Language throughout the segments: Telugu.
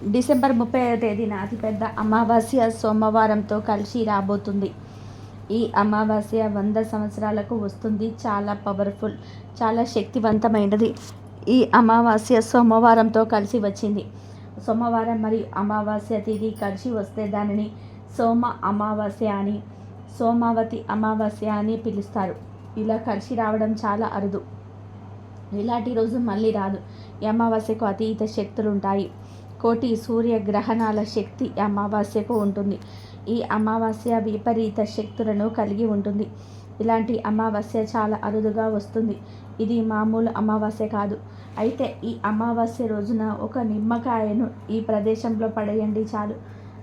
డిసెంబర్ ముప్పై తేదీన అతిపెద్ద అమావాస్య సోమవారంతో కలిసి రాబోతుంది. ఈ అమావాస్య వంద సంవత్సరాలకు వస్తుంది. చాలా పవర్ఫుల్ చాలా శక్తివంతమైనది. ఈ అమావాస్య సోమవారంతో కలిసి వచ్చింది. సోమవారం మరియు అమావాస్య తిథి కలిసి వస్తే దానిని సోమ అమావాస్య అని సోమావతి అమావాస్య అని పిలుస్తారు. ఇలా కలిసి రావడం చాలా అరుదు. ఇలాంటి రోజు మళ్ళీ రాదు. ఈ అమావాస్యకు అతీత శక్తులు ఉంటాయి కోటి సూర్య గ్రహణాల శక్తి అమావాస్యకు ఉంటుంది. ఈ అమావాస్య విపరీత శక్తులను కలిగి ఉంటుంది. ఇలాంటి అమావాస్య చాలా అరుదుగా వస్తుంది. ఇది మామూలు అమావాస్య కాదు. అయితే ఈ అమావాస్య రోజున ఒక నిమ్మకాయను ఈ ప్రదేశంలో పడేయండి చాలు.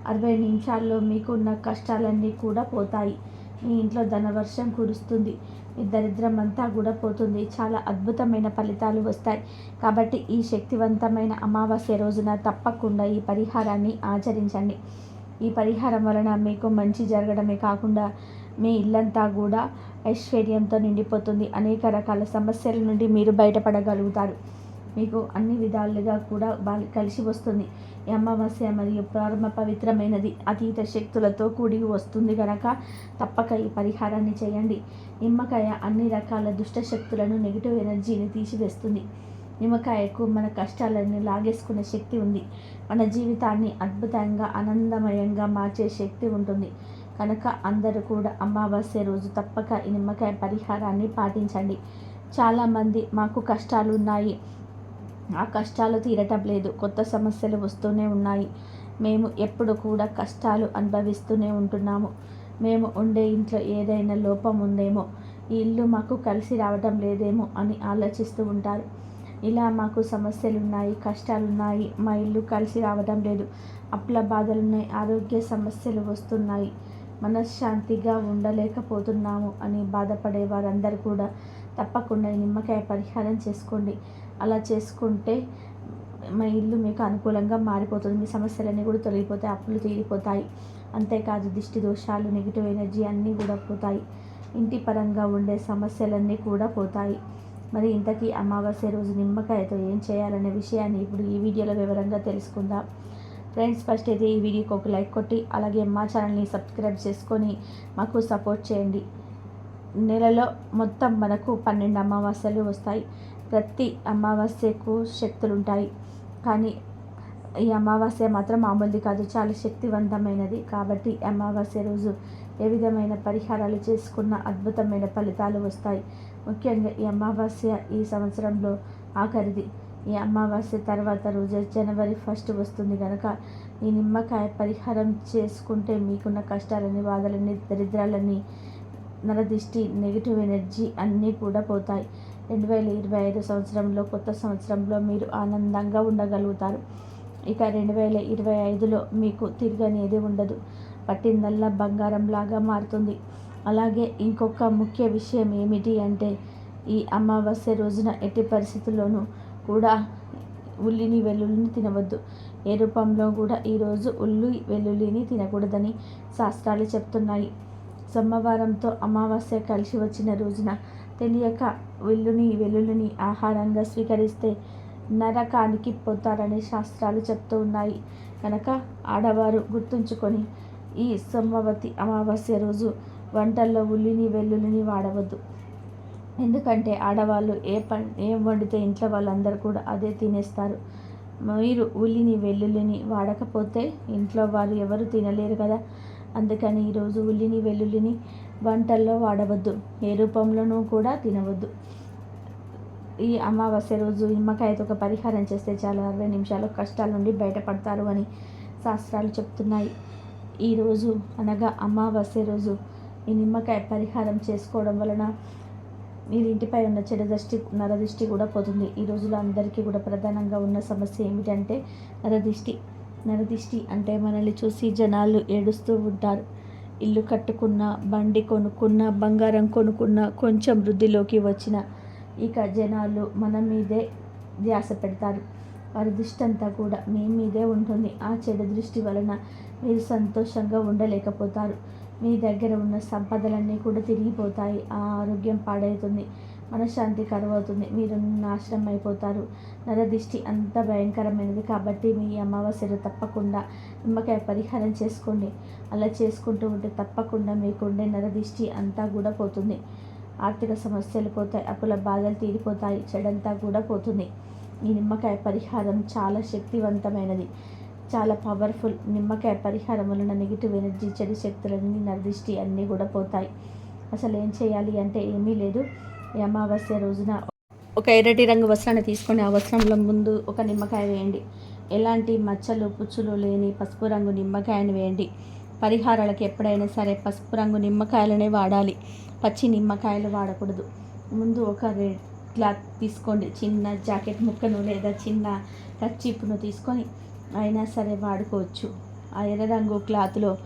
అరవై నిమిషాల్లో మీకున్న కష్టాలన్నీ కూడా పోతాయి. మీ ఇంట్లో ధనవర్షం కురుస్తుంది. మీ దరిద్రం అంతా కూడా పోతుంది చాలా అద్భుతమైన ఫలితాలు వస్తాయి. కాబట్టి ఈ శక్తివంతమైన అమావాస్య రోజున తప్పకుండా ఈ పరిహారాన్ని ఆచరించండి. ఈ పరిహారం వలన మీకు మంచి జరగడమే కాకుండా మీ ఇల్లంతా కూడా ఐశ్వర్యంతో నిండిపోతుంది. అనేక రకాల సమస్యల నుండి మీరు బయటపడగలుగుతారు. మీకు అన్ని విధాలుగా కూడా బాగా కలిసి వస్తుంది. అమావాస్య మరియు ప్రారంభ పవిత్రమైనది. అతీత శక్తులతో కూడి వస్తుంది కనుక తప్పక ఈ పరిహారాన్ని చేయండి. నిమ్మకాయ అన్ని రకాల దుష్ట శక్తులను నెగిటివ్ ఎనర్జీని తీసివేస్తుంది. నిమ్మకాయకు మన కష్టాలను లాగేసుకునే శక్తి ఉంది. మన జీవితాన్ని అద్భుతంగా ఆనందమయంగా మార్చే శక్తి ఉంటుంది. కనుక అందరూ కూడా అమావాస్య రోజు తప్పక ఈ నిమ్మకాయ పరిహారాన్ని పాటించండి. చాలామంది మాకు కష్టాలు ఉన్నాయి. ఆ కష్టాలు తీరటం లేదు. కొత్త సమస్యలు వస్తూనే ఉన్నాయి. మేము ఎప్పుడు కూడా కష్టాలు అనుభవిస్తూనే ఉంటున్నాము. మేము ఉండే ఇంట్లో ఏదైనా లోపం ఉందేమో ఈ ఇల్లు మాకు కలిసి రావటం లేదేమో అని ఆలోచిస్తూ ఉంటారు. ఇలా మాకు సమస్యలు ఉన్నాయి కష్టాలు ఉన్నాయి మా ఇల్లు కలిసి రావడం లేదు. అప్పుల బాధలు ఉన్నాయి ఆరోగ్య సమస్యలు వస్తున్నాయి. మనశ్శాంతిగా ఉండలేకపోతున్నాము అని బాధపడే వారందరూ కూడా తప్పకుండా నిమ్మకాయ పరిహారం చేసుకోండి. అలా చేసుకుంటే మా ఇల్లు మీకు అనుకూలంగా మారిపోతుంది మీ సమస్యలన్నీ కూడా తొలగిపోతాయి అప్పులు తీరిపోతాయి. అంతేకాదు దిష్టి దోషాలు నెగిటివ్ ఎనర్జీ అన్నీ కూడా పోతాయి. ఇంటి పరంగా ఉండే సమస్యలన్నీ కూడా పోతాయి. మరి ఇంతకీ అమావాస్య రోజు నిమ్మకాయతో ఏం చేయాలనే విషయాన్ని ఇప్పుడు ఈ వీడియోలో వివరంగా తెలుసుకుందాం. ఫ్రెండ్స్ ఫస్ట్ అయితే ఈ వీడియోకి ఒక లైక్ కొట్టి అలాగే మా ఛానల్ని సబ్స్క్రైబ్ చేసుకొని మాకు సపోర్ట్ చేయండి. నెలలో మొత్తం మనకు పన్నెండు అమావాస్యలు వస్తాయి. ప్రతి అమావాస్యకు శక్తులు ఉంటాయి కానీ ఈ అమావాస్య మాత్రం మామూలుది కాదు. చాలా శక్తివంతమైనది. కాబట్టి అమావాస్య రోజు ఏ విధమైన పరిహారాలు చేసుకున్న అద్భుతమైన ఫలితాలు వస్తాయి. ముఖ్యంగా ఈ అమావాస్య ఈ సంవత్సరంలో ఆఖరిది. ఈ అమావాస్య తర్వాత రోజు జనవరి ఫస్ట్ వస్తుంది కనుక ఈ నిమ్మకాయ పరిహారం చేసుకుంటే మీకున్న కష్టాలని బాధలని దరిద్రాలని నరదిష్టి నెగిటివ్ ఎనర్జీ అన్నీ కూడా పోతాయి. రెండు వేల ఇరవై ఐదు సంవత్సరంలో కొత్త సంవత్సరంలో మీరు ఆనందంగా ఉండగలుగుతారు. ఇక రెండు వేల ఇరవై ఐదులో మీకు తిరగనేది ఉండదు. పట్టిందల్లా బంగారంలాగా మారుతుంది. అలాగే ఇంకొక ముఖ్య విషయం ఏమిటి అంటే ఈ అమావాస్య రోజున ఎట్టి పరిస్థితుల్లోనూ కూడా ఉల్లిని వెల్లుల్లిని తినవద్దు. ఏ రూపంలో కూడా ఈరోజు ఉల్లి వెల్లుల్లిని తినకూడదని శాస్త్రాలు చెప్తున్నాయి. సోమవారంతో అమావాస్య కలిసి వచ్చిన రోజున తెలియక వెల్లుని వెల్లుల్లిని ఆహారంగా స్వీకరిస్తే నరకానికి పోతారని శాస్త్రాలు చెప్తూ ఉన్నాయి. కనుక ఆడవారు గుర్తుంచుకొని ఈ సోమవతి అమావాస్య రోజు వంటల్లో ఉల్లిని వెల్లుల్లిని వాడవద్దు. ఎందుకంటే ఆడవాళ్ళు ఏ పం ఏం వండితే ఇంట్లో వాళ్ళందరూ కూడా అదే తినేస్తారు. మీరు ఉల్లిని వెల్లుల్లిని వాడకపోతే ఇంట్లో వారు ఎవరు తినలేరు కదా. అందుకని ఈరోజు ఉల్లిని వెల్లుల్లిని వంటల్లో వాడవద్దు. ఏ రూపంలోనూ కూడా తినవద్దు. ఈ అమావాస్య రోజు నిమ్మకాయతో ఒక పరిహారం చేస్తే చాలా. అరవై నిమిషాలు కష్టాల నుండి బయటపడతారు అని శాస్త్రాలు చెప్తున్నాయి. ఈరోజు అనగా అమావాస్య రోజు ఈ నిమ్మకాయ పరిహారం చేసుకోవడం వలన మీరు ఇంటిపై ఉన్న చెడదృష్టి నరదిష్టి కూడా పోతుంది. ఈ రోజులో అందరికీ కూడా ప్రధానంగా ఉన్న సమస్య ఏమిటంటే నరదిష్టి. నరదిష్టి అంటే మనల్ని చూసి జనాలు ఏడుస్తూ ఉంటారు. ఇల్లు కట్టుకున్న బండి కొనుక్కున్న బంగారం కొనుక్కున్న కొంచెం వృద్ధిలోకి వచ్చిన ఇక జనాలు మన మీదే ధ్యాస పెడతారు. వారి దృష్టి అంతా కూడా మీ మీదే ఉంటుంది. ఆ చెడు దృష్టి వలన మీరు సంతోషంగా ఉండలేకపోతారు. మీ దగ్గర ఉన్న సంపదలన్నీ కూడా తిరిగిపోతాయి. ఆ ఆరోగ్యం పాడవుతుంది మనశ్శాంతి కరువవుతుంది మీరు నాశనం అయిపోతారు నరదిష్టి అంత భయంకరమైనది కాబట్టి మీ అమావాస్యలు తప్పకుండా నిమ్మకాయ పరిహారం చేసుకోండి. అలా చేసుకుంటూ ఉంటే తప్పకుండా మీకుండే నరదిష్టి అంతా కూడా పోతుంది. ఆర్థిక సమస్యలు పోతాయి. అప్పుల బాధలు తీరిపోతాయి. చెడంతా కూడా పోతుంది. ఈ నిమ్మకాయ పరిహారం చాలా శక్తివంతమైనది. చాలా పవర్ఫుల్. నిమ్మకాయ పరిహారం వలన నెగిటివ్ ఎనర్జీ చెడు శక్తులన్నీ నరదిష్టి అన్నీ కూడా పోతాయి. అసలు ఏం చేయాలి అంటే ఏమీ లేదు. ఈ అమావాస్య రోజున ఒక ఎర్రటి రంగు వస్త్రాన్ని తీసుకొని ఆ వస్త్రంలో ముందు ఒక నిమ్మకాయ వేయండి. ఎలాంటి మచ్చలు పుచ్చులు లేని పసుపు రంగు నిమ్మకాయను వేయండి. పరిహారాలకు ఎప్పుడైనా సరే పసుపు రంగు నిమ్మకాయలనే వాడాలి. పచ్చి నిమ్మకాయలు వాడకూడదు. ముందు ఒక రెడ్ క్లాత్ తీసుకోండి. చిన్న జాకెట్ ముక్కను లేదా చిన్న కచ్చిప్పును తీసుకొని అయినా సరే వాడుకోవచ్చు. ఆ ఎర్ర రంగు క్లాత్లో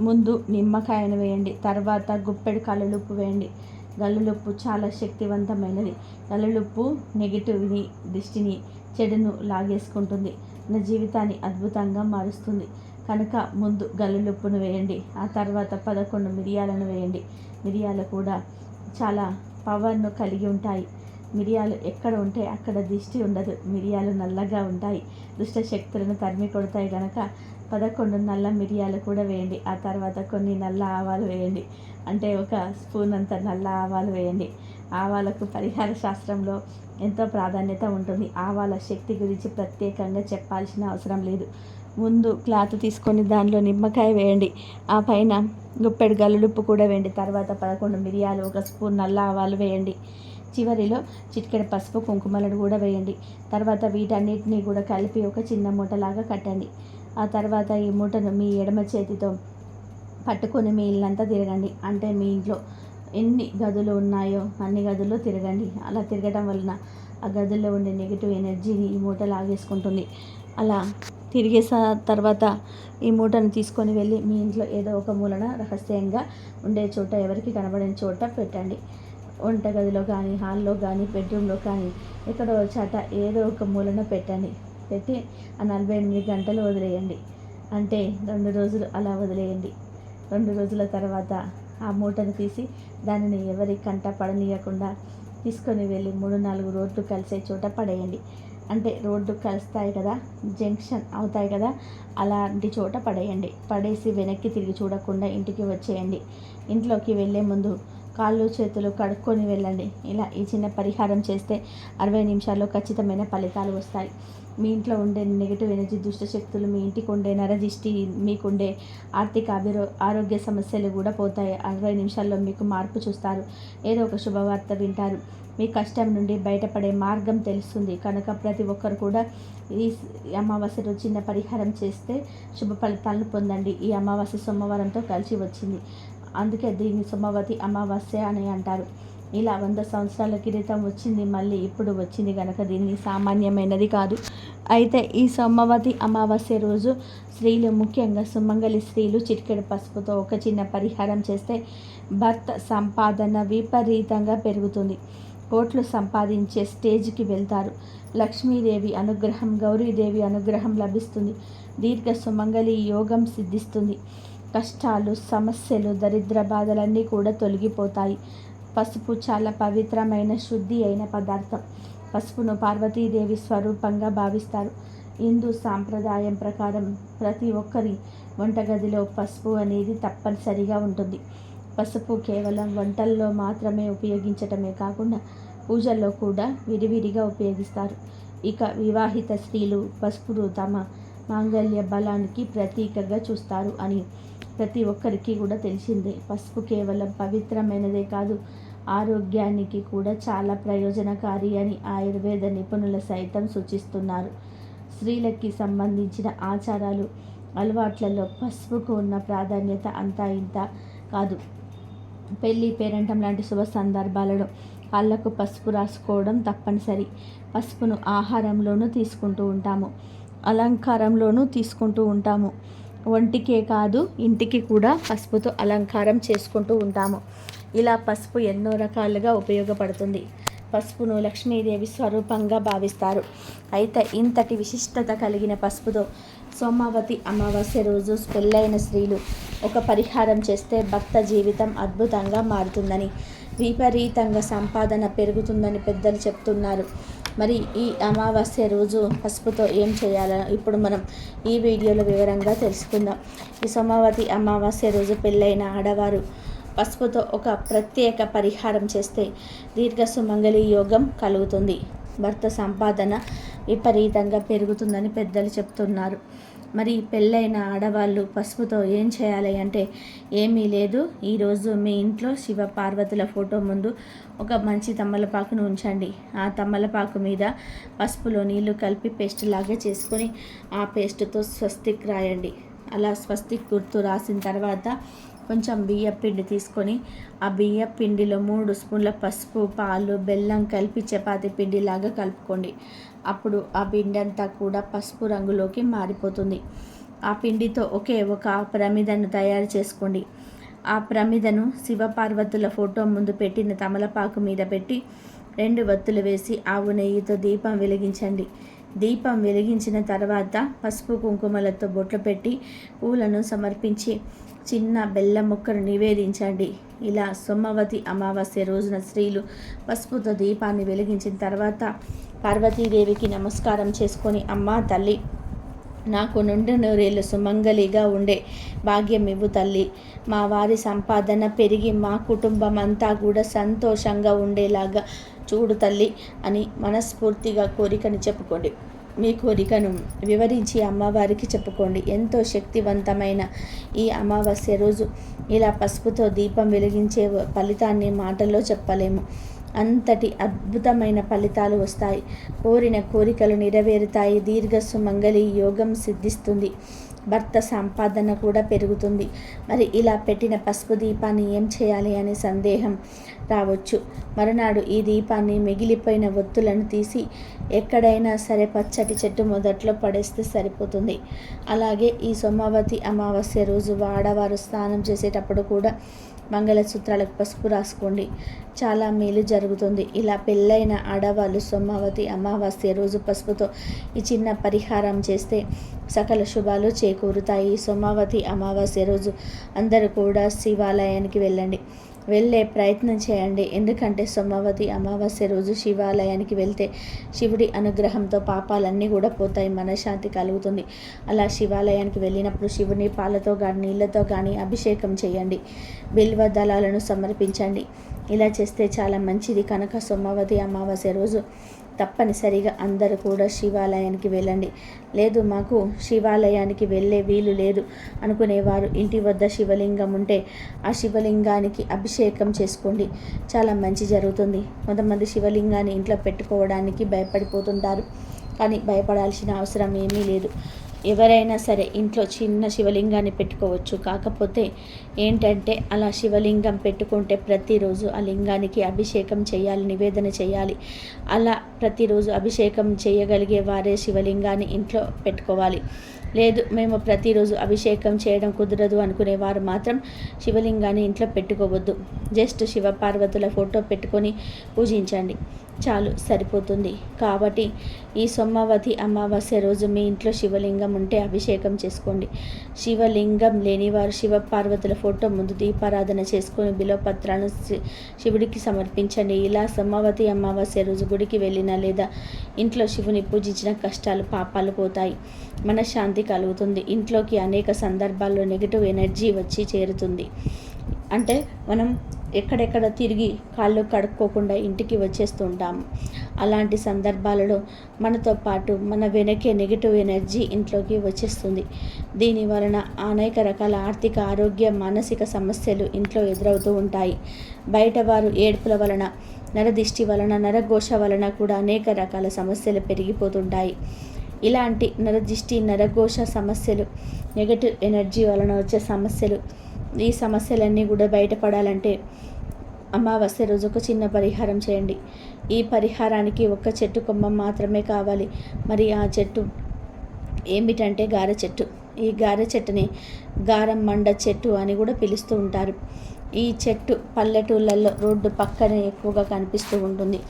ముందు నిమ్మకాయను వేయండి. తర్వాత గుప్పెడు కల్లులుప్పు వేయండి. గల్లులుప్పు చాలా శక్తివంతమైనది. గల్లులుప్పు నెగిటివ్ని దృష్టిని చెడును లాగేసుకుంటుంది. నా జీవితాన్ని అద్భుతంగా మారుస్తుంది. కనుక ముందు గల్లులుప్పును వేయండి. ఆ తర్వాత పదకొండు మిరియాలను వేయండి. మిరియాలు కూడా చాలా పవర్ను కలిగి ఉంటాయి. మిరియాలు ఎక్కడ ఉంటే అక్కడ దిష్టి ఉండదు. మిరియాలు నల్లగా ఉంటాయి. దుష్ట శక్తులను తరిమి కొడతాయి కనుక పదకొండు నల్ల మిరియాలు కూడా వేయండి. ఆ తర్వాత కొన్ని నల్ల ఆవాలు వేయండి. అంటే ఒక స్పూన్ అంత నల్ల ఆవాలు వేయండి. ఆవాలకు పరిహార శాస్త్రంలో ఎంతో ప్రాధాన్యత ఉంటుంది. ఆవాల శక్తి గురించి ప్రత్యేకంగా చెప్పాల్సిన అవసరం లేదు. ముందు క్లాత్ తీసుకొని దానిలో నిమ్మకాయ వేయండి. ఆ పైన గుప్పెడు గల్లుడుప్పు కూడా వేయండి. తర్వాత పదకొండు మిరియాలు ఒక స్పూన్ నల్ల ఆవాలు వేయండి. చివరిలో చిటికెడ పసుపు కుంకుమలను కూడా వేయండి. తర్వాత వీటన్నిటిని కూడా కలిపి ఒక చిన్న మూటలాగా కట్టండి. ఆ తర్వాత ఈ మూటను మీ ఎడమ చేతితో పట్టుకొని మీ ఇల్లంతా తిరగండి. అంటే మీ ఇంట్లో ఎన్ని గదులు ఉన్నాయో అన్ని గదుల్లో తిరగండి. అలా తిరగడం వలన ఆ గదుల్లో ఉండే నెగిటివ్ ఎనర్జీని ఈ మూట లాగేసుకుంటుంది. అలా తిరిగే తర్వాత ఈ మూటను తీసుకొని వెళ్ళి మీ ఇంట్లో ఏదో ఒక మూలన రహస్యంగా ఉండే చోట ఎవరికి కనబడని చోట పెట్టండి. వంటగదిలో కానీ హాల్లో కానీ బెడ్రూమ్లో కానీ ఎక్కడో చాట ఏదో ఒక మూలన పెట్టండి. పెట్టి ఆ నలభై ఎనిమిది గంటలు వదిలేయండి. అంటే రెండు రోజులు అలా వదిలేయండి. రెండు రోజుల తర్వాత ఆ మూటను తీసి దానిని ఎవరి కంట పడనీయకుండా తీసుకొని వెళ్ళి మూడు నాలుగు రోడ్లు కలిసే చోట పడేయండి. అంటే రోడ్డు కలుస్తాయి కదా జంక్షన్ అవుతాయి కదా అలాంటి చోట పడేయండి. పడేసి వెనక్కి తిరిగి చూడకుండా ఇంటికి వచ్చేయండి. ఇంట్లోకి వెళ్ళే ముందు కాళ్ళు చేతులు కడుక్కొని వెళ్ళండి. ఇలా ఈ చిన్న పరిహారం చేస్తే అరవై నిమిషాల్లో ఖచ్చితమైన ఫలితాలు వస్తాయి. మీ ఇంట్లో ఉండే నెగిటివ్ ఎనర్జీ దుష్టశక్తులు మీ ఇంటికి ఉండే నరదిష్టి మీకుండే ఆర్థిక అభిరో ఆరోగ్య సమస్యలు కూడా పోతాయి. అరవై నిమిషాల్లో మీకు మార్పు చూస్తారు. ఏదో ఒక శుభవార్త వింటారు. మీ కష్టం నుండి బయటపడే మార్గం తెలుస్తుంది. కనుక ప్రతి ఒక్కరు కూడా ఈ అమావాస్య రోజు చిన్న పరిహారం చేస్తే శుభ ఫలితాలను పొందండి. ఈ అమావాస్య సోమవారంతో కలిసి వచ్చింది. అందుకే దీన్ని సుమవతి అమావాస్య అని అంటారు. ఇలా వంద సంవత్సరాల క్రితం వచ్చింది మళ్ళీ ఇప్పుడు వచ్చింది కనుక దీన్ని సామాన్యమైనది కాదు. అయితే ఈ సోమవతి అమావాస్య రోజు స్త్రీలు ముఖ్యంగా సుమంగలి స్త్రీలు చిటికెడు పసుపుతో ఒక చిన్న పరిహారం చేస్తే భర్త సంపాదన విపరీతంగా పెరుగుతుంది. కోట్లు సంపాదించే స్టేజ్కి వెళ్తారు. లక్ష్మీదేవి అనుగ్రహం గౌరీదేవి అనుగ్రహం లభిస్తుంది. దీర్ఘ సుమంగళి యోగం సిద్ధిస్తుంది. కష్టాలు సమస్యలు దరిద్ర బాధలన్నీ కూడా తొలగిపోతాయి. పసుపు చాలా పవిత్రమైన శుద్ధి అయిన పదార్థం. పసుపును పార్వతీదేవి స్వరూపంగా భావిస్తారు. హిందూ సాంప్రదాయం ప్రకారం ప్రతి ఒక్కరి వంటగదిలో పసుపు అనేది తప్పనిసరిగా ఉంటుంది. పసుపు కేవలం వంటల్లో మాత్రమే ఉపయోగించటమే కాకుండా పూజల్లో కూడా విడివిడిగా ఉపయోగిస్తారు. ఇక వివాహిత స్త్రీలు పసుపును తమ మాంగళ్య బలానికి ప్రతీకగా చూస్తారు అని ప్రతి ఒక్కరికి కూడా తెలిసిందే. పసుపు కేవలం పవిత్రమైనదే కాదు ఆరోగ్యానికి కూడా చాలా ప్రయోజనకారి అని ఆయుర్వేద నిపుణులు సైతం సూచిస్తున్నారు. స్త్రీలకి సంబంధించిన ఆచారాలు అలవాట్లలో పసుపుకు ఉన్న ప్రాధాన్యత అంతా ఇంత కాదు. పెళ్ళి పేరంటం లాంటి శుభ సందర్భాలలో కళ్ళకు పసుపు రాసుకోవడం తప్పనిసరి. పసుపును ఆహారంలోనూ తీసుకుంటూ ఉంటాము అలంకారంలోనూ తీసుకుంటూ ఉంటాము. ఒంటికే కాదు ఇంటికి కూడా పసుపుతో అలంకారం చేసుకుంటూ ఉంటాము. ఇలా పసుపు ఎన్నో రకాలుగా ఉపయోగపడుతుంది. పసుపును లక్ష్మీదేవి స్వరూపంగా భావిస్తారు. అయితే ఇంతటి విశిష్టత కలిగిన పసుపుతో సోమావతి అమావాస్య రోజు పెళ్ళైన స్త్రీలు ఒక పరిహారం చేస్తే భక్త జీవితం అద్భుతంగా మారుతుందని విపరీతంగా సంపాదన పెరుగుతుందని పెద్దలు చెప్తున్నారు. మరి ఈ అమావాస్య రోజు పసుపుతో ఏం చేయాలో ఇప్పుడు మనం ఈ వీడియోలో వివరంగా తెలుసుకుందాం. ఈ సోమవతి అమావాస్య రోజు పెళ్ళైన ఆడవారు పసుపుతో ఒక ప్రత్యేక పరిహారం చేస్తే దీర్ఘ సుమంగళి యోగం కలుగుతుంది. భర్త సంపాదన విపరీతంగా పెరుగుతుందని పెద్దలు చెప్తున్నారు. మరి పెళ్ళైన ఆడవాళ్ళు పసుపుతో ఏం చేయాలి అంటే ఏమీ లేదు. ఈరోజు మీ ఇంట్లో శివ పార్వతుల ఫోటో ముందు ఒక మంచి తమ్మలపాకును ఉంచండి. ఆ తమ్మలపాకు మీద పసుపులో నీళ్ళు కలిపి పేస్ట్ లాగా చేసుకొని ఆ పేస్ట్తో స్వస్తిక్ రాయండి. అలా స్వస్తిక్ గుర్తు రాసిన తర్వాత కొంచెం బియ్య పిండి తీసుకొని ఆ బియ్య పిండిలో మూడు స్పూన్ల పసుపు పాలు బెల్లం కలిపి చపాతీ పిండిలాగా కలుపుకోండి. అప్పుడు ఆ పిండి అంతా కూడా పసుపు రంగులోకి మారిపోతుంది. ఆ పిండితో ఒకే ఒక ప్రమిదను తయారు చేసుకోండి. ఆ ప్రమిదను శివపార్వతుల ఫోటో ముందు పెట్టిన తమలపాకు మీద పెట్టి రెండు వత్తులు వేసి ఆవు నెయ్యితో దీపం వెలిగించండి. దీపం వెలిగించిన తర్వాత పసుపు కుంకుమలతో బొట్లు పెట్టి పూలను సమర్పించి చిన్న బెల్లం ముక్కను నివేదించండి. ఇలా సోమవతి అమావాస్య రోజున స్త్రీలు పసుపుతో దీపాన్ని వెలిగించిన తర్వాత పార్వతీదేవికి నమస్కారం చేసుకొని అమ్మ తల్లి నాకు నుండి నూరేళ్ళు సుమంగలిగా ఉండే భాగ్యం ఇవ్వు తల్లి. మా వారి సంపాదన పెరిగి మా కుటుంబం అంతా కూడా సంతోషంగా ఉండేలాగా చూడు తల్లి అని మనస్ఫూర్తిగా కోరికని చెప్పుకోండి. మీ కోరికను వివరించి అమ్మవారికి చెప్పుకోండి. ఎంతో శక్తివంతమైన ఈ అమావాస్య రోజు. ఇలా పసుపుతో దీపం వెలిగించే ఫలితాన్ని మాటల్లో చెప్పలేము. అంతటి అద్భుతమైన ఫలితాలు వస్తాయి. కోరిన కోరికలు నెరవేరుతాయి. దీర్ఘస్సు మంగళి యోగం సిద్ధిస్తుంది. భర్త సంపాదన కూడా పెరుగుతుంది. మరి ఇలా పెట్టిన పసుపు దీపాన్ని ఏం చేయాలి అనే సందేహం రావచ్చు. మరునాడు ఈ దీపాన్ని మిగిలిపోయిన ఒత్తులను తీసి ఎక్కడైనా సరే పచ్చటి చెట్టు మొదట్లో పడేస్తే సరిపోతుంది. అలాగే ఈ సోమవతి అమావాస్య రోజు ఆడవారు స్నానం చేసేటప్పుడు కూడా మంగళసూత్రాలకు పసుపు రాసుకోండి. చాలా మేలు జరుగుతుంది. ఇలా పెళ్ళైన ఆడవాళ్ళు సోమావతి అమావాస్య రోజు పసుపుతో ఈ చిన్న పరిహారం చేస్తే సకల శుభాలు చేకూరుతాయి. సోమావతి అమావాస్య రోజు అందరూ కూడా శివాలయానికి వెళ్ళండి. వెళ్ళే ప్రయత్నం చేయండి. ఎందుకంటే సోమవతి అమావాస్య రోజు శివాలయానికి వెళ్తే శివుడి అనుగ్రహంతో పాపాలన్నీ కూడా పోతాయి. మనశ్శాంతి కలుగుతుంది. అలా శివాలయానికి వెళ్ళినప్పుడు శివుని పాలతో కానీ నీళ్ళతో కానీ అభిషేకం చేయండి. బిల్వ దళాలను సమర్పించండి. ఇలా చేస్తే చాలా మంచిది. కనుక సోమవతి అమావాస్య రోజు తప్పనిసరిగా అందరూ కూడా శివాలయానికి వెళ్ళండి. లేదు మాకు శివాలయానికి వెళ్ళే వీలు లేదు అనుకునేవారు. ఇంటి వద్ద శివలింగం ఉంటే ఆ శివలింగానికి అభిషేకం చేసుకోండి. చాలా మంచి జరుగుతుంది. కొంతమంది శివలింగాన్ని ఇంట్లో పెట్టుకోవడానికి భయపడిపోతుంటారు. కానీ భయపడాల్సిన అవసరం ఏమీ లేదు. ఎవరైనా సరే ఇంట్లో చిన్న శివలింగాన్ని పెట్టుకోవచ్చు. కాకపోతే ఏంటంటే అలా శివలింగం పెట్టుకుంటే ప్రతిరోజు ఆ లింగానికి అభిషేకం చేయాలి నివేదన చేయాలి. అలా ప్రతిరోజు అభిషేకం చేయగలిగే వారే శివలింగాన్ని ఇంట్లో పెట్టుకోవాలి. లేదు మేము ప్రతిరోజు అభిషేకం చేయడం కుదరదు అనుకునేవారు మాత్రం శివలింగాన్ని ఇంట్లో పెట్టుకోవద్దు. జస్ట్ శివపార్వతుల ఫోటో పెట్టుకొని పూజించండి. చాలు సరిపోతుంది. కాబట్టి ఈ సోమవతి అమావాస్య రోజు మీ ఇంట్లో శివలింగం ఉంటే అభిషేకం చేసుకోండి. శివలింగం లేనివారు శివ పార్వతుల ఫోటో ముందు దీపారాధన చేసుకుని బిలోపత్రాలను శివుడికి సమర్పించండి. ఇలా సోమవతి అమావాస్య రోజు గుడికి వెళ్ళినా లేదా ఇంట్లో శివుని పూజించిన కష్టాలు పాపాలు పోతాయి. మనశ్శాంతి కలుగుతుంది. ఇంట్లోకి అనేక సందర్భాల్లో నెగిటివ్ ఎనర్జీ వచ్చి చేరుతుంది. అంటే మనం ఎక్కడెక్కడ తిరిగి కాళ్ళు కడుక్కోకుండా ఇంటికి వచ్చేస్తుంటాం అలాంటి సందర్భాలలో మనతో పాటు మన వెనకే నెగిటివ్ ఎనర్జీ ఇంట్లోకి వచ్చేస్తుంది. దీని వలన అనేక రకాల ఆర్థిక ఆరోగ్య మానసిక సమస్యలు ఇంట్లో ఎదురవుతూ ఉంటాయి. బయట వారు ఏడుపుల వలన నరదిష్టి వలన నరఘోష వలన కూడా అనేక రకాల సమస్యలు పెరిగిపోతుంటాయి. ఇలాంటి నరదిష్టి నరఘోష సమస్యలు నెగటివ్ ఎనర్జీ వలన వచ్చే సమస్యలు ఈ సమస్యలన్నీ కూడా బయటపడాలంటే అమావాస్య రోజు ఒక చిన్న పరిహారం చేయండి. ఈ పరిహారానికి ఒక్క చెట్టు కొమ్మ మాత్రమే కావాలి. మరి ఆ చెట్టు ఏమిటంటే గారె చెట్టు. ఈ గారె చెట్టుని గారం మండ చెట్టు అని కూడా పిలుస్తూ ఉంటారు. ఈ చెట్టు పల్లెటూళ్ళల్లో రోడ్డు పక్కనే ఎక్కువగా కనిపిస్తూ ఉంటుంది.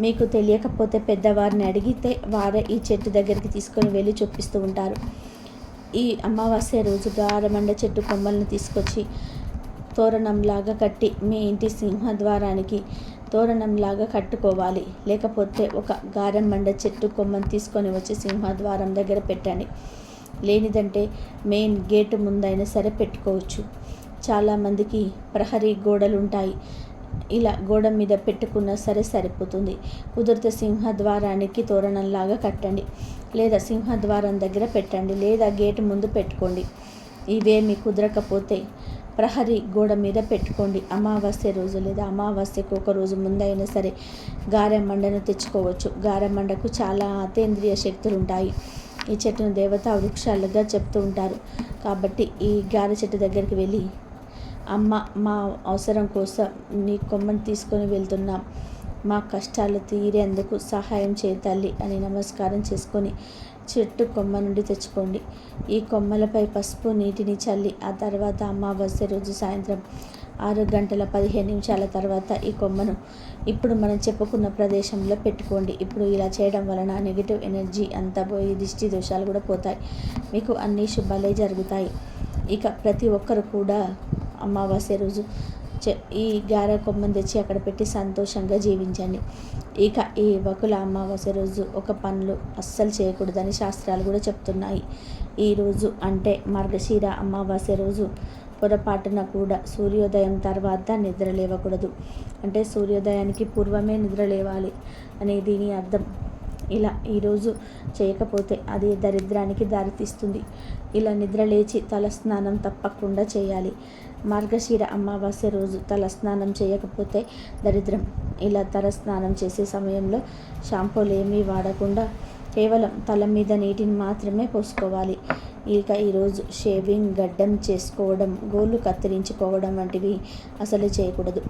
మీకు తెలియకపోతే పెద్దవారిని అడిగితే వారే ఈ చెట్టు దగ్గరికి తీసుకొని వెళ్ళి చూపిస్తూ ఉంటారు. ఈ అమావాస్య రోజు గారమండ చెట్టు కొమ్మలను తీసుకొచ్చి తోరణంలాగా కట్టి మీ ఇంటి సింహద్వారానికి తోరణంలాగా కట్టుకోవాలి. లేకపోతే ఒక గారెం మండ చెట్టు కొమ్మని తీసుకొని వచ్చి సింహద్వారం దగ్గర పెట్టండి. లేనిదంటే మెయిన్ గేటు ముందైనా సరే పెట్టుకోవచ్చు. చాలామందికి ప్రహరీ గోడలు ఉంటాయి ఇలా గోడ మీద పెట్టుకున్నా సరే సరిపోతుంది. కుదిరితే సింహద్వారానికి తోరణంలాగా కట్టండి. లేదా సింహద్వారం దగ్గర పెట్టండి లేదా గేటు ముందు పెట్టుకోండి. ఇవేమి కుదరకపోతే ప్రహరీ గోడ మీద పెట్టుకోండి. అమావాస్య రోజు లేదా అమావాస్యకు ఒక రోజు ముందైనా సరే గారెమండను తెచ్చుకోవచ్చు. గారెమండకు చాలా అతేంద్రియ శక్తులు ఉంటాయి ఈ చెట్టును దేవతా వృక్షాలుగా చెప్తూ ఉంటారు. కాబట్టి ఈ గారె చెట్టు దగ్గరికి వెళ్ళి అమ్మ మా అవసరం కోసం నీ కొమ్మని తీసుకొని వెళ్తున్నాం. మా కష్టాలు తీరేందుకు సహాయం చేయి తల్లి అని నమస్కారం చేసుకొని చెట్టు కొమ్మ నుండి తెచ్చుకోండి. ఈ కొమ్మలపై పసుపు నీటిని చల్లి ఆ తర్వాత అమావాస్య రోజు సాయంత్రం ఆరు గంటల పదిహేను నిమిషాల తర్వాత ఈ కొమ్మను ఇప్పుడు మనం చెప్పుకున్న ప్రదేశంలో పెట్టుకోండి. ఇప్పుడు ఇలా చేయడం వలన నెగిటివ్ ఎనర్జీ అంతా పోయి దిష్టి దోషాలు కూడా పోతాయి. మీకు అన్ని శుభాలే జరుగుతాయి. ఇక ప్రతి ఒక్కరు కూడా అమావాస్య రోజు ఈ గార కొమ్మని తెచ్చి అక్కడ పెట్టి సంతోషంగా జీవించండి. ఇక ఈ వకుల అమావాస్య రోజు ఒక పనులు అస్సలు చేయకూడదని శాస్త్రాలు కూడా చెప్తున్నాయి. ఈరోజు అంటే మార్గశీర అమావాస్య రోజు పొరపాటున కూడా సూర్యోదయం తర్వాత నిద్ర లేవకూడదు. అంటే సూర్యోదయానికి పూర్వమే నిద్ర లేవాలి అనే దీని అర్థం. ఇలా ఈరోజు చేయకపోతే అది దరిద్రానికి దారితీస్తుంది. ఇలా నిద్ర లేచి తల స్నానం తప్పకుండా చేయాలి. మార్గశీర అమావాస్య రోజు తల స్నానం చేయకపోతే దరిద్రం. ఇలా తల స్నానం చేసే సమయంలో షాంపూలు ఏమీ వాడకుండా కేవలం తల మీద నీటిని మాత్రమే పోసుకోవాలి. ఇక ఈరోజు షేవింగ్ గడ్డం చేసుకోవడం గోళ్ళు కత్తిరించుకోవడం వంటివి అసలు చేయకూడదు.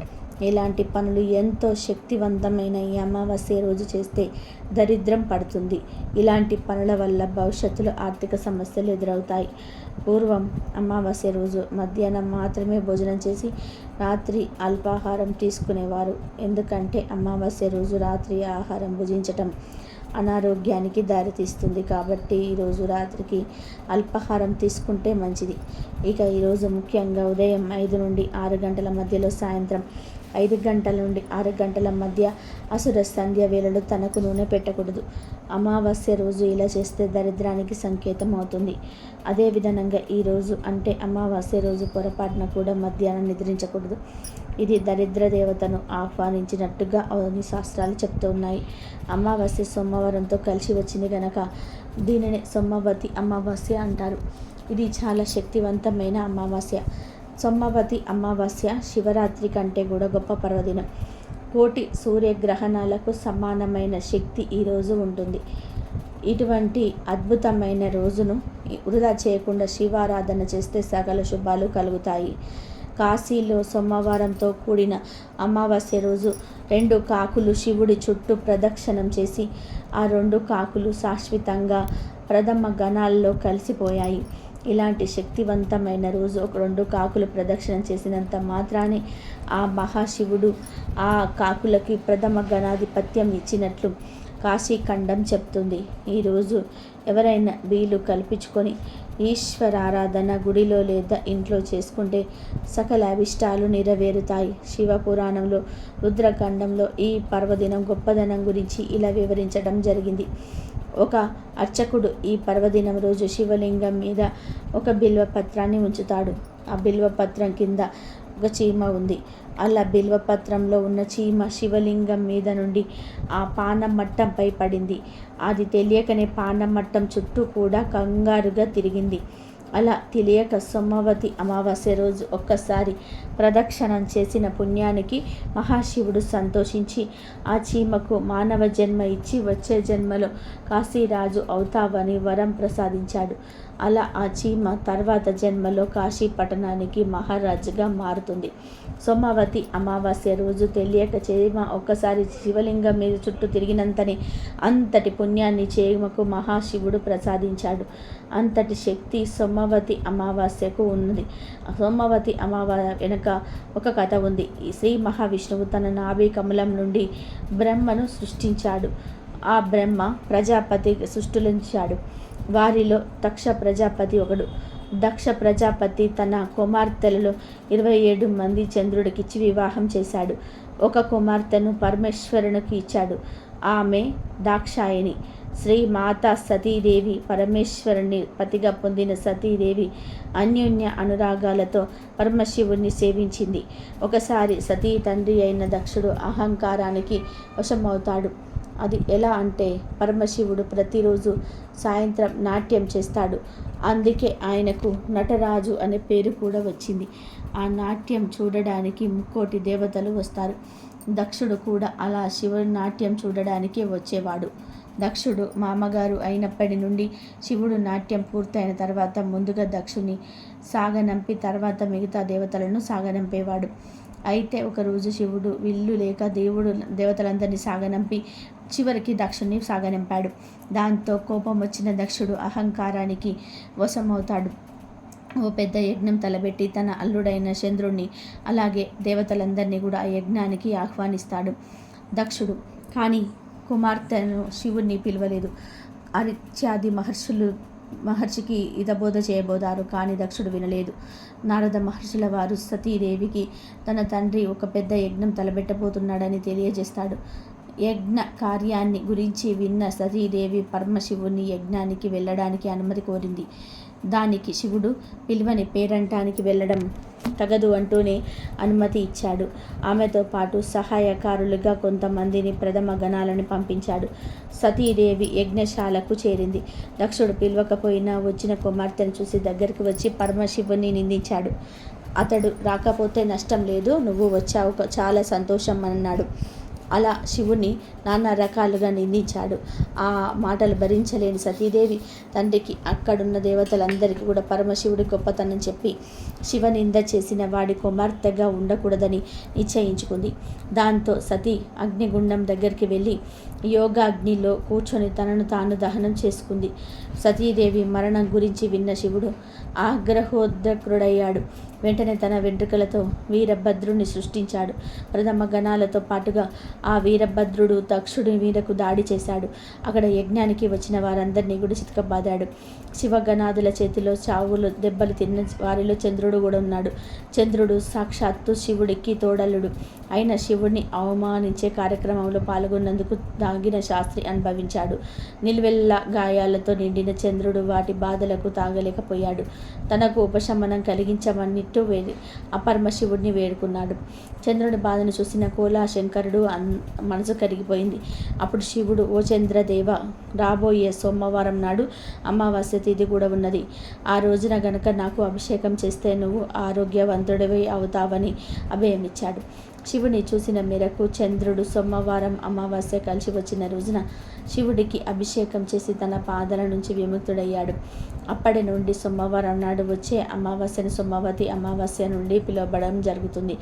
ఇలాంటి పనులు ఎంతో శక్తివంతమైన ఈ అమావాస్య రోజు చేస్తే దరిద్రం పడుతుంది. ఇలాంటి పనుల వల్ల భవిష్యత్తులో ఆర్థిక సమస్యలు ఎదురవుతాయి. పూర్వం అమావాస్య రోజు మధ్యాహ్నం మాత్రమే భోజనం చేసి రాత్రి అల్పాహారం తీసుకునేవారు. ఎందుకంటే అమావాస్య రోజు రాత్రి ఆహారం భుజించటం అనారోగ్యానికి దారితీస్తుంది. కాబట్టి ఈరోజు రాత్రికి అల్పాహారం తీసుకుంటే మంచిది. ఇక ఈరోజు ముఖ్యంగా ఉదయం ఐదు నుండి ఆరు గంటల మధ్యలో సాయంత్రం ఐదు గంటల నుండి ఆరు గంటల మధ్య అసుర సంధ్య వేళలో తనకు నూనె పెట్టకూడదు. అమావాస్య రోజు ఇలా చేస్తే దరిద్రానికి సంకేతం అవుతుంది. అదే విధంగా ఈరోజు అంటే అమావాస్య రోజు పొరపాటున కూడా మధ్యాహ్నం నిద్రించకూడదు. ఇది దరిద్ర దేవతను ఆహ్వానించినట్టుగా అవని శాస్త్రాలు చెప్తూ ఉన్నాయి. అమావాస్య సోమవారంతో కలిసి వచ్చింది గనక దీనిని సోమవతి అమావాస్య అంటారు. ఇది చాలా శక్తివంతమైన అమావాస్య. సోమవతి అమావాస్య శివరాత్రి కంటే కూడా గొప్ప పర్వదినం. కోటి సూర్యగ్రహణాలకు సమానమైన శక్తి ఈరోజు ఉంటుంది. ఇటువంటి అద్భుతమైన రోజును వృధా చేయకుండా శివారాధన చేస్తే సకల శుభాలు కలుగుతాయి. కాశీలో సోమవారంతో కూడిన అమావాస్య రోజు రెండు కాకులు శివుడి చుట్టూ ప్రదక్షిణం చేసి ఆ రెండు కాకులు శాశ్వతంగా ప్రథమ గణాల్లో కలిసిపోయాయి. ఇలాంటి శక్తివంతమైన రోజు ఒక రెండు కాకులు ప్రదక్షిణ చేసినంత మాత్రాన్ని ఆ మహాశివుడు ఆ కాకులకి ప్రథమ గణాధిపత్యం ఇచ్చినట్లు కాశీఖండం చెప్తుంది. ఈరోజు ఎవరైనా వీలు కల్పించుకొని ఈశ్వరారాధన గుడిలో లేదా ఇంట్లో చేసుకుంటే సకల అభిష్టాలు నెరవేరుతాయి. శివపురాణంలో రుద్రఖండంలో ఈ పర్వదినం గొప్పదనం గురించి ఇలా వివరించడం జరిగింది. ఒక అర్చకుడు ఈ పర్వదినం రోజు శివలింగం మీద ఒక బిల్వపత్రాన్ని ఉంచుతాడు. ఆ బిల్వపత్రం కింద ఒక చీమ ఉంది. అలా బిల్వపత్రంలో ఉన్న చీమ శివలింగం మీద నుండి ఆ పానమట్టంపై పడింది. అది తెలియకనే పానమట్టం చుట్టూ కూడా కంగారుగా తిరిగింది. అలా తెలియక సోమవతి అమావాస్య రోజు ఒక్కసారి ప్రదక్షిణం చేసిన పుణ్యానికి మహాశివుడు సంతోషించి ఆ చీమకు మానవ జన్మ ఇచ్చి వచ్చే జన్మలో కాశీరాజు అవుతావని వరం ప్రసాదించాడు. అలా ఆ చీమ తర్వాత జన్మలో కాశీ పట్టణానికి మహారాజుగా మారుతుంది. సోమావతి అమావాస్య రోజు తెలియక చీమ ఒక్కసారి శివలింగం మీద చుట్టూ తిరిగినంతని అంతటి పుణ్యాన్ని చీమకు మహాశివుడు ప్రసాదించాడు. అంతటి శక్తి సోమవతి అమావాస్యకు ఉన్నది. సోమవతి అమావాస్య వెనుక ఒక కథ ఉంది. శ్రీ మహావిష్ణువు తన నాభి కమలం నుండి బ్రహ్మను సృష్టించాడు. ఆ బ్రహ్మ ప్రజాపతి సృష్టించాడు. వారిలో తక్ష ప్రజాపతి ఒకడు. దక్ష ప్రజాపతి తన కుమార్తెలలో ఇరవై ఏడు మంది చంద్రుడికిచ్చి వివాహం చేశాడు. ఒక కుమార్తెను పరమేశ్వరునికి ఇచ్చాడు. ఆమె దాక్షాయణి. శ్రీ మాతా సతీదేవి పరమేశ్వరుని పతిగా పొందిన సతీదేవి అన్యోన్య అనురాగాలతో పరమశివుణ్ణి సేవించింది. ఒకసారి సతీ తండ్రి అయిన దక్షుడు అహంకారానికి వశమవుతాడు. అది ఎలా అంటే పరమశివుడు ప్రతిరోజు సాయంత్రం నాట్యం చేస్తాడు. అందుకే ఆయనకు నటరాజు అనే పేరు కూడా వచ్చింది. ఆ నాట్యం చూడడానికి ముక్కోటి దేవతలు వస్తారు. దక్షుడు కూడా అలా శివుడి నాట్యం చూడడానికి వచ్చేవాడు. దక్షుడు మామగారు అయినప్పటి నుండి శివుడు నాట్యం పూర్తయిన తర్వాత ముందుగా దక్షుని సాగనంపి తర్వాత మిగతా దేవతలను సాగనంపేవాడు. అయితే ఒకరోజు శివుడు విల్లు లేక దేవుడు దేవతలందరినీ సాగనంపి చివరికి దక్షుణ్ణి సాగనంపాడు. దాంతో కోపం వచ్చిన దక్షుడు అహంకారానికి వశమవుతాడు. ఓ పెద్ద యజ్ఞం తలబెట్టి తన అల్లుడైన చంద్రుణ్ణి అలాగే దేవతలందరినీ కూడా ఆ యజ్ఞానికి ఆహ్వానిస్తాడు దక్షుడు. కానీ కుమార్తెను శివుణ్ణి పిలవలేదు. అరిత్యాది మహర్షులు మహర్షికి ఇతబోధ చేయబోదారు కానీ దక్షుడు వినలేదు. నారద మహర్షుల వారు సతీదేవికి తన తండ్రి ఒక పెద్ద యజ్ఞం తలబెట్టబోతున్నాడని తెలియజేస్తాడు. యజ్ఞ కార్యాన్ని గురించి విన్న సతీదేవి పరమశివుని యజ్ఞానికి వెళ్ళడానికి అనుమతి కోరింది. దానికి శివుడు పిలువని పేరంటానికి వెళ్ళడం తగదు అంటూనే అనుమతి ఇచ్చాడు. ఆమెతో పాటు సహాయకారులుగా కొంతమందిని ప్రథమ గణాలను పంపించాడు. సతీదేవి యజ్ఞశాలకు చేరింది. దక్షుడు పిలవకపోయినా వచ్చిన కుమార్తెను చూసి దగ్గరికి వచ్చి పరమశివుని నిందించాడు. అతడు రాకపోతే నష్టం లేదు నువ్వు వచ్చావు చాలా సంతోషం అన్నాడు. అలా శివుని నానా రకాలుగా నిందించాడు. ఆ మాటలు భరించలేని సతీదేవి తండ్రికి అక్కడున్న దేవతలందరికీ కూడా పరమశివుడి గొప్పతనం చెప్పి శివనింద చేసిన వాడి కుమార్తెగా ఉండకూడదని నిశ్చయించుకుంది. దాంతో సతీ అగ్నిగుండం దగ్గరికి వెళ్ళి యోగాగ్నిలో కూర్చొని తనను తాను దహనం చేసుకుంది. సతీదేవి మరణం గురించి విన్న శివుడు ఆగ్రహోద్రకుడయ్యాడు. వెంటనే తన వెంట్రుకలతో వీరభద్రుని సృష్టించాడు. ప్రథమ గణాలతో పాటుగా ఆ వీరభద్రుడు దక్షుడి మీదకు దాడి చేశాడు. అక్కడ యజ్ఞానికి వచ్చిన వారందరినీ కూడా చితకబాదాడు శివగణాదుల చేతిలో చావులు దెబ్బలు తిన్న వారిలో చంద్రుడు కూడా ఉన్నాడు. చంద్రుడు సాక్షాత్తు శివుడికి తోడలుడు అయిన శివుడిని అవమానించే కార్యక్రమంలో పాల్గొన్నందుకు తాగిన శాస్త్రి అనుభవించాడు. నిల్వెల్ల గాయాలతో నిండిన చంద్రుడు వాటి బాధలకు తాగలేకపోయాడు. తనకు ఉపశమనం కలిగించమని వేడి అపర్మ శివుడిని వేడుకున్నాడు. చంద్రుడి బాధను చూసిన కోలా శంకరుడు అన్ మనసు కరిగిపోయింది. అప్పుడు శివుడు ఓ చంద్రదేవ రాబోయే సోమవారం నాడు అమావాస్య తిథి కూడా ఉన్నది. ఆ రోజున గనక నాకు అభిషేకం చేస్తే నువ్వు ఆరోగ్యవంతుడివి అవుతావని అభయమిచ్చాడు. శివుని చూసిన మేరకు చంద్రుడు సోమవారం అమావాస్య కలిసి వచ్చిన రోజున శివుడికి అభిషేకం చేసి తన పాదల నుంచి విముక్తుడయ్యాడు. అప్పటి నుండి సోమవారం నాడు వచ్చే అమావాస్యను సోమవతి అమావాస్య నుండి పిలువబడడం జరుగుతుంది.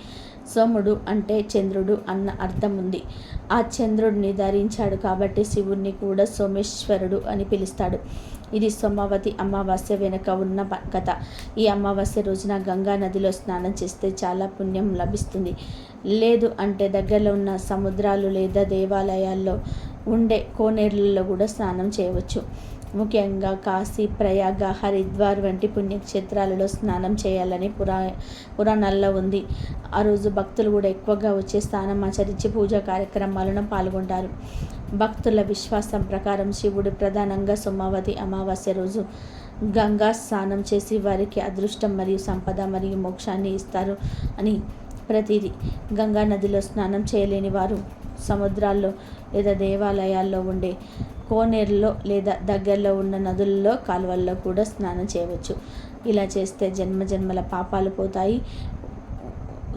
సోముడు అంటే చంద్రుడు అన్న అర్థం ఉంది. ఆ చంద్రుడిని ధరించాడు కాబట్టి శివుణ్ణి కూడా సోమేశ్వరుడు అని పిలుస్తాడు. ఇది సోమావతి అమావాస్య వెనుక ఉన్న కథ. ఈ అమావాస్య రోజున గంగా నదిలో స్నానం చేస్తే చాలా పుణ్యం లభిస్తుంది. లేదు అంటే దగ్గరలో ఉన్న సముద్రాలు లేదా దేవాలయాల్లో ఉండే కోనేరులలో కూడా స్నానం చేయవచ్చు. ముఖ్యంగా కాశీ ప్రయాగ హరిద్వార్ వంటి పుణ్యక్షేత్రాలలో స్నానం చేయాలని పురా పురాణాల్లో ఉంది. ఆ రోజు భక్తులు కూడా ఎక్కువగా వచ్చే స్నానం ఆచరించి పూజా కార్యక్రమాలను పాల్గొంటారు. భక్తుల విశ్వాసం ప్రకారం శివుడు ప్రధానంగా సోమావతి అమావాస్య రోజు గంగా స్నానం చేసి వారికి అదృష్టం మరియు సంపద మరియు మోక్షాన్ని ఇస్తారు అని ప్రతిదీ. గంగా నదిలో స్నానం చేయలేని వారు సముద్రాల్లో లేదా దేవాలయాల్లో ఉండే కోనేరులో లేదా దగ్గరలో ఉన్న నదుల్లో కాలువల్లో కూడా స్నానం చేయవచ్చు. ఇలా చేస్తే జన్మ జన్మల పాపాలు పోతాయి.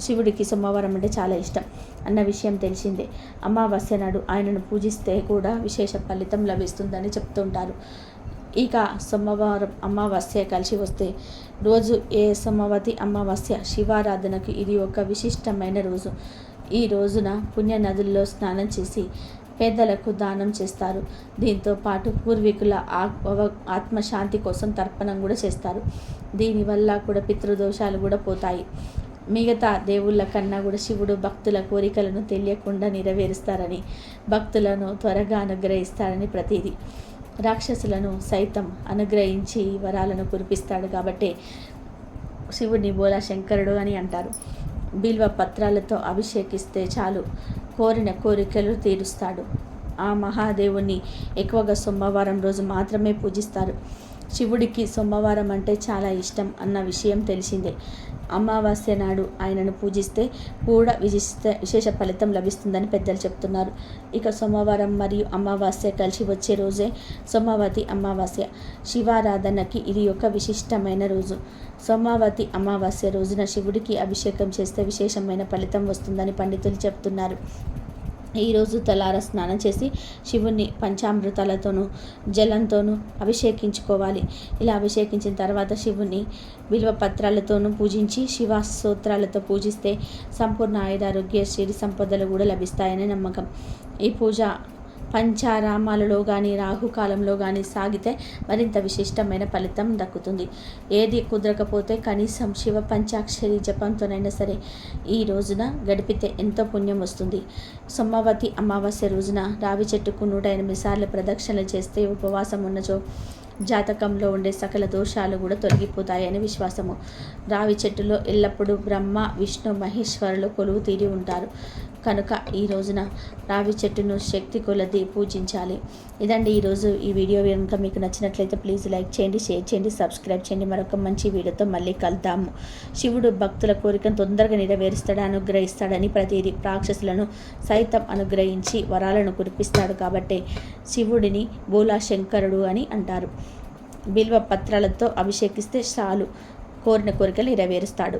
శివుడికి సోమవారం అంటే చాలా ఇష్టం అన్న విషయం తెలిసిందే. అమావాస్య నాడు ఆయనను పూజిస్తే కూడా విశేష ఫలితం లభిస్తుందని చెప్తుంటారు. ఇక సోమవారం అమావాస్య కలిసి వస్తే రోజు ఏ సోమవతి అమావాస్య శివారాధనకు ఇది ఒక విశిష్టమైన రోజు. ఈ రోజున పుణ్య నదుల్లో స్నానం చేసి పేదలకు దానం చేస్తారు. దీంతో పాటు పూర్వీకుల ఆత్మశాంతి కోసం తర్పణం కూడా చేస్తారు. దీనివల్ల కూడా పితృదోషాలు కూడా పోతాయి. మిగతా దేవుళ్ళ కన్నా కూడా శివుడు భక్తుల కోరికలను తెలియకుండా నెరవేరుస్తారని భక్తులను త్వరగా అనుగ్రహిస్తారని ప్రతీది. రాక్షసులను సైతం అనుగ్రహించి వరాలను కురిపిస్తాడు కాబట్టే శివుడిని బోలా శంకరుడు అని అంటారు. బిల్వ పత్రాలతో అభిషేకిస్తే చాలు కోరిన కోరికలు తీరుస్తాడు. ఆ మహాదేవుణ్ణి ఎక్కువగా సోమవారం రోజు మాత్రమే పూజిస్తారు. శివుడికి సోమవారం అంటే చాలా ఇష్టం అన్న విషయం తెలిసిందే. అమావాస్య నాడు ఆయనను పూజిస్తే కూడా విశిష్ట విశేష ఫలితం లభిస్తుందని పెద్దలు చెప్తున్నారు. ఇక సోమవారం మరియు అమావాస్య కలిసి వచ్చే రోజే సోమవతి అమావాస్య శివారాధనకి ఇది ఒక విశిష్టమైన రోజు. సోమావతి అమావాస్య రోజున శివుడికి అభిషేకం చేస్తే విశేషమైన ఫలితం వస్తుందని పండితులు చెప్తున్నారు. ఈరోజు తెల్లార స్నానం చేసి శివుణ్ణి పంచామృతాలతోనూ జలంతోనూ అభిషేకించుకోవాలి. ఇలా అభిషేకించిన తర్వాత శివుణ్ణి విలువ పత్రాలతోనూ పూజించి శివ స్తోత్రాలతో పూజిస్తే సంపూర్ణ ఆయుధారోగ్య సిరి సంపదలు కూడా లభిస్తాయని నమ్మకం. ఈ పూజ పంచారామాలలో కానీ రాహుకాలంలో కానీ సాగితే మరింత విశిష్టమైన ఫలితం దక్కుతుంది. ఏది కుదరకపోతే కనీసం శివ పంచాక్షరి జపంతోనైనా సరే ఈ రోజున గడిపితే ఎంతో పుణ్యం వస్తుంది. సోమవతి అమావాస్య రోజున రావి చెట్టుకు నూట ఎనిమిది సార్లు ప్రదక్షిణలు చేస్తే ఉపవాసం ఉన్నచో జాతకంలో ఉండే సకల దోషాలు కూడా తొలగిపోతాయని విశ్వాసము. రావి చెట్టులో ఎల్లప్పుడూ బ్రహ్మ విష్ణు మహేశ్వరులు కొలువు తీరి ఉంటారు. కనుక ఈ రోజున రావి చెట్టును శక్తి కొలది పూజించాలి. ఇదండి ఈరోజు ఈ వీడియో. కనుక మీకు నచ్చినట్లయితే ప్లీజ్ లైక్ చేయండి షేర్ చేయండి సబ్స్క్రైబ్ చేయండి. మరొక మంచి వీడియోతో మళ్ళీ కలుద్దాము శివుడు భక్తుల కోరికను తొందరగా నెరవేరుస్తాడు అనుగ్రహిస్తాడని ప్రతి రాక్షసులను సైతం అనుగ్రహించి వరాలను కురిపిస్తాడు కాబట్టి శివుడిని బోలా శంకరుడు అని అంటారు. బిల్వ పత్రాలతో అభిషేకిస్తే చాలు కోరిన కోరికలు నెరవేరుస్తాడు.